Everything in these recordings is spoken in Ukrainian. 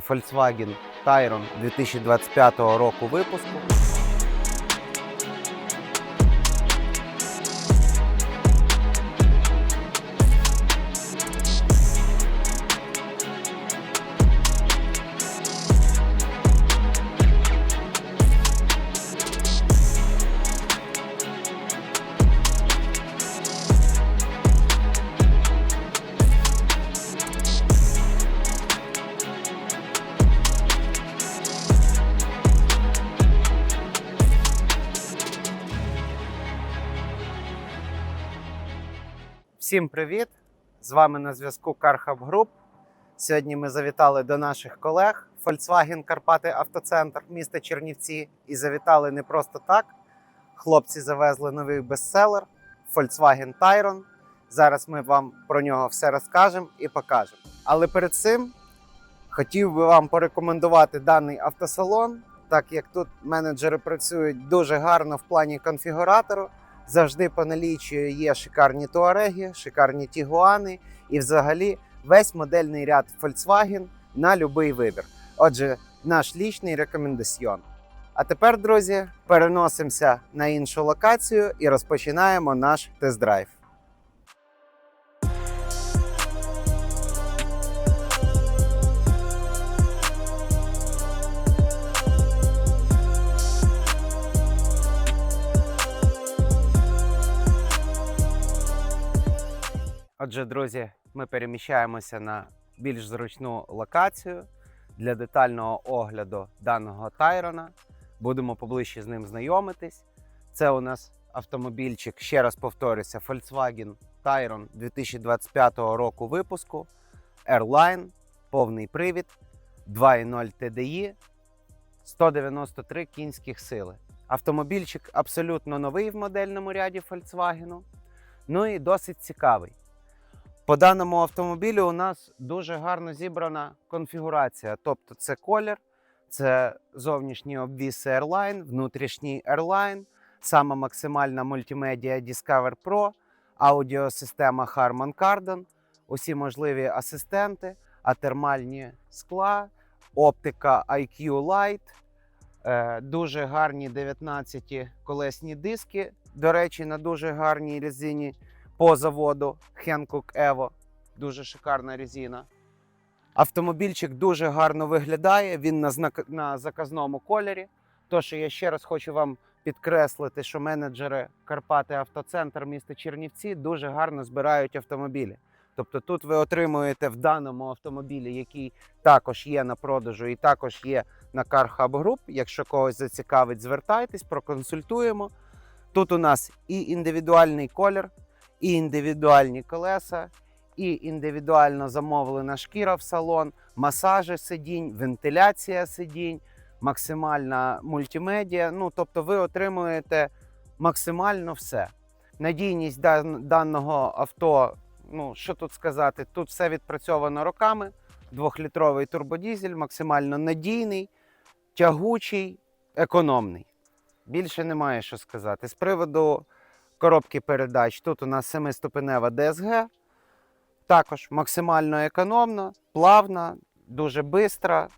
Volkswagen Tyron 2025 року випуску. Всім привіт! З вами на зв'язку CarHub Group. Сьогодні ми завітали до наших колег Volkswagen Карпати Автоцентр міста Чернівці і завітали не просто так. Хлопці завезли новий бестселер Volkswagen Tayron. Зараз ми вам про нього все розкажемо і покажемо. Але перед цим хотів би вам порекомендувати даний автосалон, так як тут менеджери працюють дуже гарно в плані конфігуратору. Завжди по наліччю є шикарні туареги, шикарні тігуани і взагалі весь модельний ряд Volkswagen на будь-який вибір. Отже, наш лічний рекомендаціон. А тепер, друзі, переносимося на іншу локацію і розпочинаємо наш тест-драйв. Отже, друзі, ми переміщаємося на більш зручну локацію для детального огляду даного Тайрона. Будемо поближче з ним знайомитись. Це у нас автомобільчик, ще раз повторюся, Volkswagen Tayron 2025 року випуску. Airline, повний привід, 2.0 TDI, 193 кінських сили. Автомобільчик абсолютно новий в модельному ряді Volkswagen. Ну і досить цікавий. По даному автомобілю у нас дуже гарно зібрана конфігурація. Тобто це колір, це зовнішній обвіс Airline, внутрішній Airline, сама максимальна мультимедіа Discover Pro, аудіосистема Harman Kardon, усі можливі асистенти, атермальні скла, оптика IQ Light, е, дуже гарні 19 колесні диски. До речі, на дуже гарній резині по заводу Hankook Evo. Дуже шикарна резина. Автомобільчик дуже гарно виглядає. Він на, знак... на заказному кольорі. Тож я ще раз хочу вам підкреслити, що менеджери Карпати Автоцентр міста Чернівці дуже гарно збирають автомобілі. Тобто тут ви отримуєте в даному автомобілі, який також є на продажу і також є на Car Hub Group. Якщо когось зацікавить, звертайтесь, проконсультуємо. Тут у нас і індивідуальний колір, і індивідуальні колеса, і індивідуально замовлена шкіра в салон, масажі сидінь, вентиляція сидінь, максимальна мультимедіа. Ну, тобто ви отримуєте максимально все. Надійність дан- даного авто, ну що тут сказати, тут все відпрацьовано роками. Двохлітровий турбодізель, максимально надійний, тягучий, економний. Більше немає що сказати. З приводу коробки передач. Тут у нас 7-ступенева DSG. Також максимально економна, плавна, дуже бистра.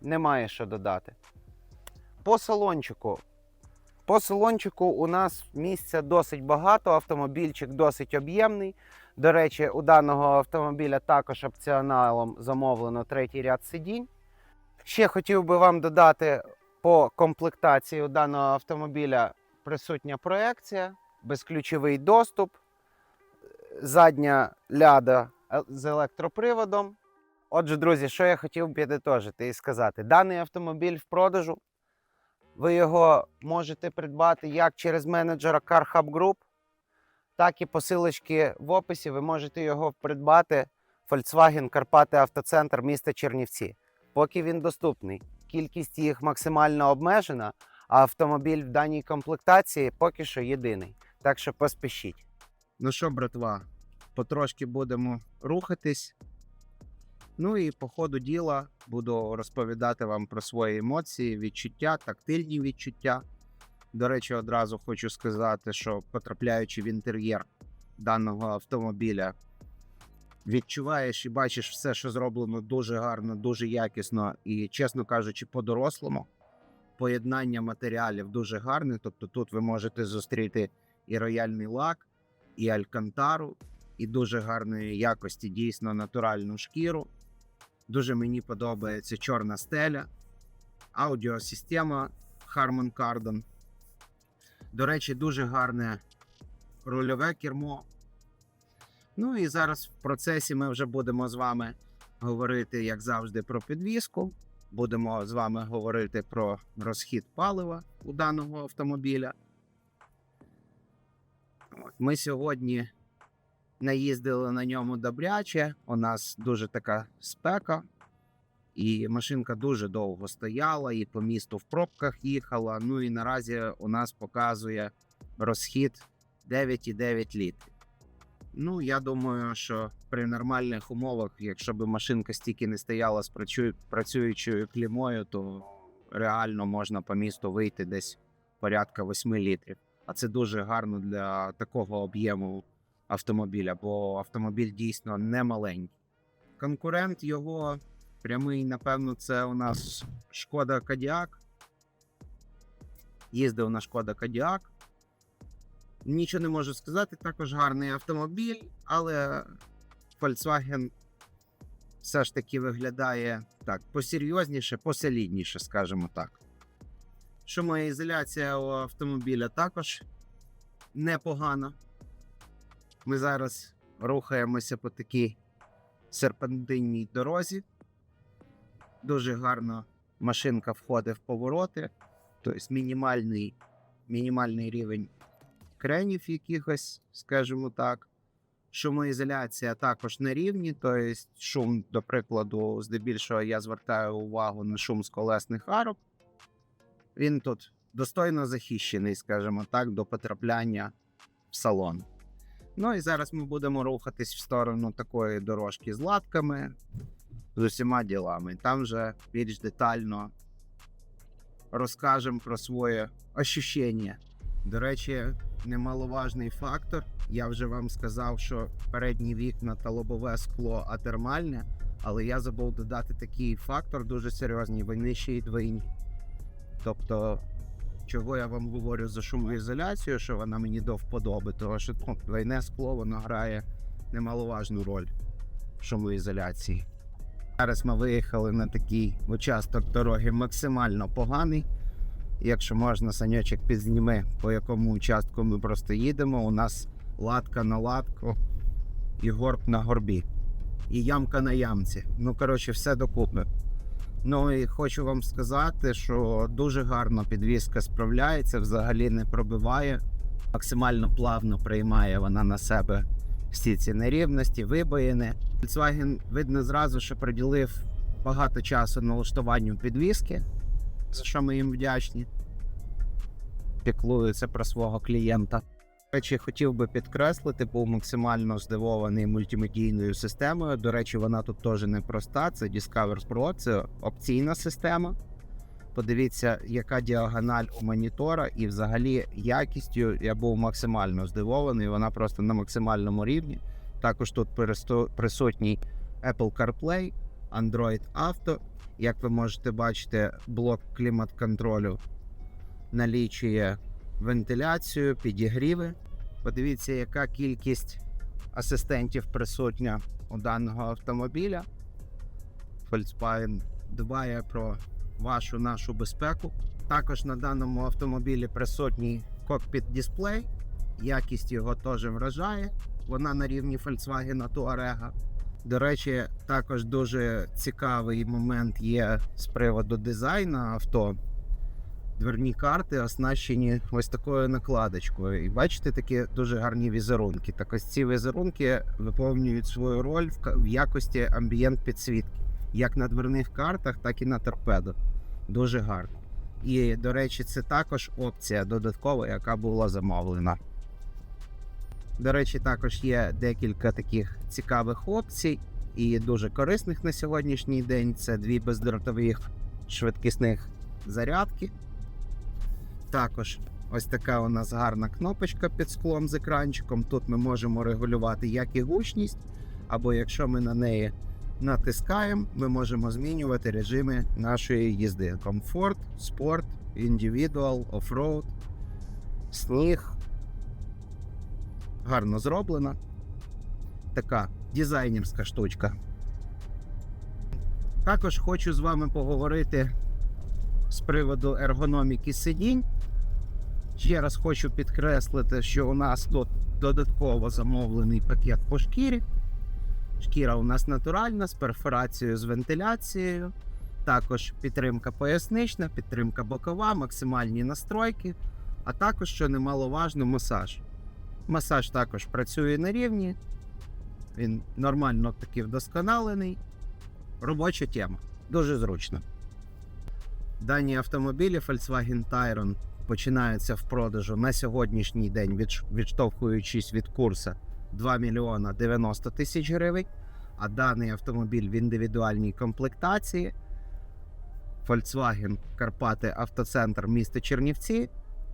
Немає що додати. По салончику. По салончику у нас місця досить багато, автомобільчик досить об'ємний. До речі, у даного автомобіля також опціоналом замовлено третій ряд сидінь. Ще хотів би вам додати по комплектації у даного автомобіля присутня проекція безключовий доступ, задня ляда е- з електроприводом. Отже, друзі, що я хотів підітожити і сказати: даний автомобіль в продажу. Ви його можете придбати як через менеджера Car Hub Group, так і посилочки в описі. Ви можете його придбати Volkswagen Карпати Автоцентр міста Чернівці. Поки він доступний. Кількість їх максимально обмежена, а автомобіль в даній комплектації поки що єдиний. Так що поспішіть. Ну що, братва, потрошки будемо рухатись. Ну і по ходу діла буду розповідати вам про свої емоції, відчуття, тактильні відчуття. До речі, одразу хочу сказати, що потрапляючи в інтер'єр даного автомобіля, відчуваєш і бачиш все, що зроблено дуже гарно, дуже якісно і, чесно кажучи, по-дорослому. Поєднання матеріалів дуже гарне. Тобто тут ви можете зустріти і рояльний лак, і алькантару, і дуже гарної якості, дійсно натуральну шкіру. Дуже мені подобається чорна стеля, аудіосистема Harman Kardon. До речі, дуже гарне рульове кермо. Ну і зараз в процесі ми вже будемо з вами говорити, як завжди, про підвіску. Будемо з вами говорити про розхід палива у даного автомобіля. Ми сьогодні наїздили на ньому добряче. У нас дуже така спека, і машинка дуже довго стояла, і по місту в пробках їхала. Ну і наразі у нас показує розхід 9,9 літрів. Ну, я думаю, що при нормальних умовах, якщо б машинка стільки не стояла з працюючою клімою, то реально можна по місту вийти десь порядка 8 літрів. А це дуже гарно для такого об'єму автомобіля, бо автомобіль дійсно не маленький. Конкурент його прямий, напевно, це у нас Шкода Кадіак. Їздив на Шкода Кадіак. Нічого не можу сказати, також гарний автомобіль, але Volkswagen все ж таки виглядає так посерйозніше, посолідніше, скажімо так. Шумоізоляція у автомобіля також непогана. Ми зараз рухаємося по такій серпантинній дорозі. Дуже гарно машинка входить в повороти, тобто мінімальний, мінімальний рівень кренів якихось, скажімо так. Шумоізоляція також на рівні, тобто шум, до прикладу, здебільшого я звертаю увагу на шум з колесних арок. Він тут достойно захищений, скажімо так, до потрапляння в салон. Ну і зараз ми будемо рухатись в сторону такої дорожки з латками, з усіма ділами. Там вже більш детально розкажемо про своє ощущення. До речі, немаловажний фактор. Я вже вам сказав, що передні вікна та лобове скло атермальне, але я забув додати такий фактор дуже серйозний. Вони ще. Тобто, чого я вам говорю за шумоізоляцію, що вона мені до вподоби, тому що ну, двойне скло воно грає немаловажну роль в шумоізоляції. Зараз ми виїхали на такий участок дороги максимально поганий. Якщо можна, саньочок підзніми, по якому участку ми просто їдемо. У нас латка на латку і горб на горбі. І ямка на ямці. Ну, коротше, все докупи. Ну і хочу вам сказати, що дуже гарно підвізка справляється, взагалі не пробиває. Максимально плавно приймає вона на себе всі ці нерівності, вибоїни. Volkswagen, видно, зразу, що приділив багато часу налаштуванню підвіски, за що ми їм вдячні. Піклуються про свого клієнта. Речі, хотів би підкреслити, був максимально здивований мультимедійною системою. До речі, вона тут теж не проста. Це Discover Pro, це опційна система. Подивіться, яка діагональ у монітора, і взагалі якістю я був максимально здивований. Вона просто на максимальному рівні. Також тут присутній Apple CarPlay, Android Auto. Як ви можете бачити, блок клімат-контролю налічує вентиляцію, підігріви. Подивіться, яка кількість асистентів присутня у даного автомобіля. Volkswagen дбає про вашу нашу безпеку. Також на даному автомобілі присутній кокпіт дисплей. Якість його теж вражає. Вона на рівні Volkswagen Touareg. До речі, також дуже цікавий момент є з приводу дизайну авто. Дверні карти оснащені ось такою накладочкою. І бачите такі дуже гарні візерунки. Так ось ці візерунки виповнюють свою роль в якості амбієнт підсвітки, як на дверних картах, так і на торпедо. Дуже гарно. І, до речі, це також опція додаткова, яка була замовлена. До речі, також є декілька таких цікавих опцій і дуже корисних на сьогоднішній день. Це дві бездротових швидкісних зарядки. Також ось така у нас гарна кнопочка під склом з екранчиком. Тут ми можемо регулювати як і гучність, або якщо ми на неї натискаємо, ми можемо змінювати режими нашої їзди: комфорт, спорт, індивідуал, офроуд, сніг. Гарно зроблена. Така дизайнерська штучка. Також хочу з вами поговорити з приводу ергономіки сидінь. Ще раз хочу підкреслити, що у нас тут додатково замовлений пакет по шкірі. Шкіра у нас натуральна з перфорацією з вентиляцією. Також підтримка пояснична, підтримка бокова, максимальні настройки, а також, що немаловажно, масаж. Масаж також працює на рівні, він нормально таки вдосконалений. Робоча тема. Дуже зручно. Дані автомобілі Volkswagen Tayron починаються в продажу на сьогоднішній день, відштовхуючись від курсу 2 мільйона 90 тисяч гривень. А даний автомобіль в індивідуальній комплектації Volkswagen Карпати Автоцентр міста Чернівці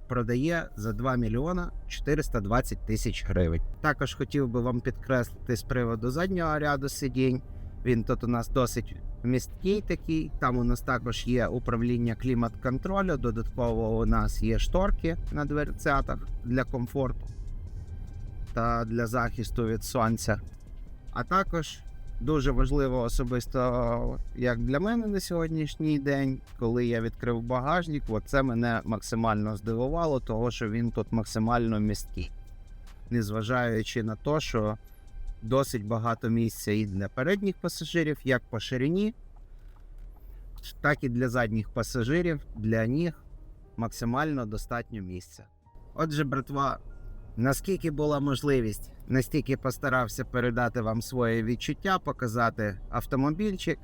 продає за 2 мільйона 420 тисяч гривень. Також хотів би вам підкреслити з приводу заднього ряду сидінь. Він тут у нас досить місткий такий. Там у нас також є управління клімат-контролю. Додатково у нас є шторки на дверцятах для комфорту та для захисту від сонця. А також дуже важливо особисто, як для мене на сьогоднішній день, коли я відкрив багажник, от це мене максимально здивувало, того що він тут максимально місткий. Незважаючи на те, що досить багато місця і для передніх пасажирів, як по ширині, так і для задніх пасажирів, для ніг максимально достатньо місця. Отже, братва, наскільки була можливість, настільки постарався передати вам своє відчуття, показати автомобільчик.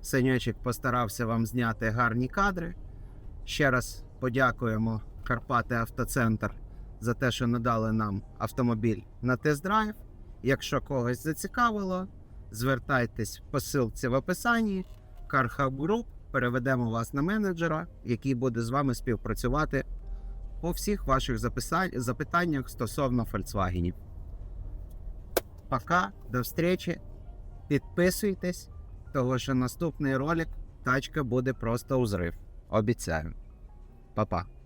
Синьочик постарався вам зняти гарні кадри. Ще раз подякуємо Карпати Автоцентр за те, що надали нам автомобіль на тест-драйв. Якщо когось зацікавило, звертайтесь по ссылці в описанні. CarHub Group переведемо вас на менеджера, який буде з вами співпрацювати по всіх ваших запитаннях стосовно Volkswagen. Пока, до встречі. Підписуйтесь, того що наступний ролик тачка буде просто узрив. Обіцяю. Па-па.